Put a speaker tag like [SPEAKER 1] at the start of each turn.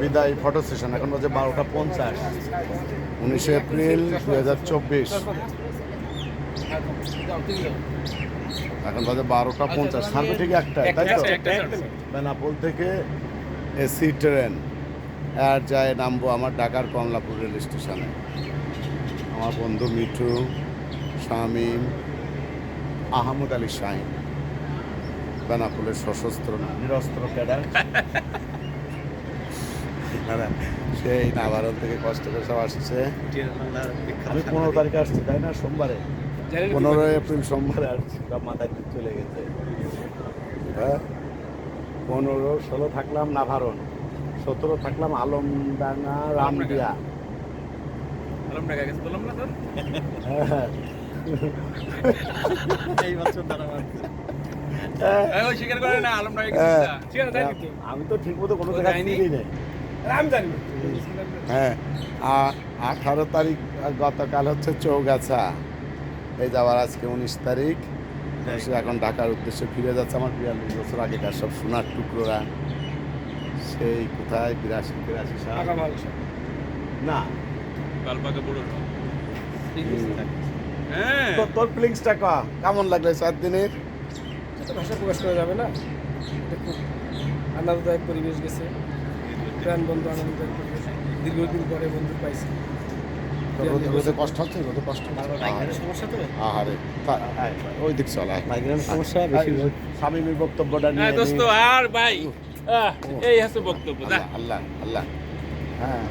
[SPEAKER 1] বিদায় photo session এখন বাজে বারোটা পঞ্চাশ। উনিশে এপ্রিল দু হাজার চব্বিশ। এখন বাজে বারোটা পঞ্চাশ। সামনে ঠিক একটা তাই তো? বেনাপোল থেকে এসি ট্রেন। আর যায় নামবো আমার ঢাকার কমলাপুর রেল স্টেশনে। আমার বন্ধু মিঠু শামীম আহমদ আলী শাহিন বেনাপোলের সশস্ত্র নিরস্ত্র ক্যাডার। আপনারা সেই নাভারণ থেকে কষ্ট করে সব আসছে। আমি পনেরো তারিখে আসছি তাই না? সোমবারে। পনেরোই এপ্রিল সোমবারে আসছি সব মাথায় চলে গেছে। হ্যাঁ পনেরো ষোলো থাকলাম নাভারণ সতেরো থাকলাম আলমডাঙ্গা
[SPEAKER 2] তোর?
[SPEAKER 1] হ্যাঁ।
[SPEAKER 2] এই বছর দাঁড়া মারছে।
[SPEAKER 1] হ্যাঁ, হ্যাঁ। আমি তো ঠিক মতো কোনো জায়গায় নেই হ্যাঁ আ- আঠারো তারিখ গতকাল হচ্ছে চৌগাছা। এই যাওয়ার আজকে উনিশ তারিখ। সে এখন ঢাকার উদ্দেশ্যে ফিরে যাচ্ছে আমার বিয়াল্লিশ বছর আগেকার সব সোনার টুকরোরা। সেই কোথায়? বিরাশি বিরাশি সাল? না।
[SPEAKER 2] হ্যাঁ।
[SPEAKER 1] তো তোর ফিলিংসটা ক? কেমন লাগল চার দিনের?
[SPEAKER 3] এটা ভাষা প্রকাশ করা যাবে না। খুব আনন্দদায়ক পরিবেশ গেছে। প্রাণ বন্ধু আনন্দ দীর্ঘদিন পরে বন্ধু পাইছি।
[SPEAKER 1] কষ্ট হচ্ছে? রোদে কষ্ট
[SPEAKER 3] সমস্যা তো।
[SPEAKER 1] আহারে। ওই দিক চল
[SPEAKER 3] মাইগ্রেনের সমস্যা
[SPEAKER 1] স্বামীর বক্তব্যটা নিয়ে
[SPEAKER 2] হ্যাঁ দোস্ত আর ভাই। এই হচ্ছে বক্তব্য
[SPEAKER 1] আল্লাহ আল্লাহ। হ্যাঁ।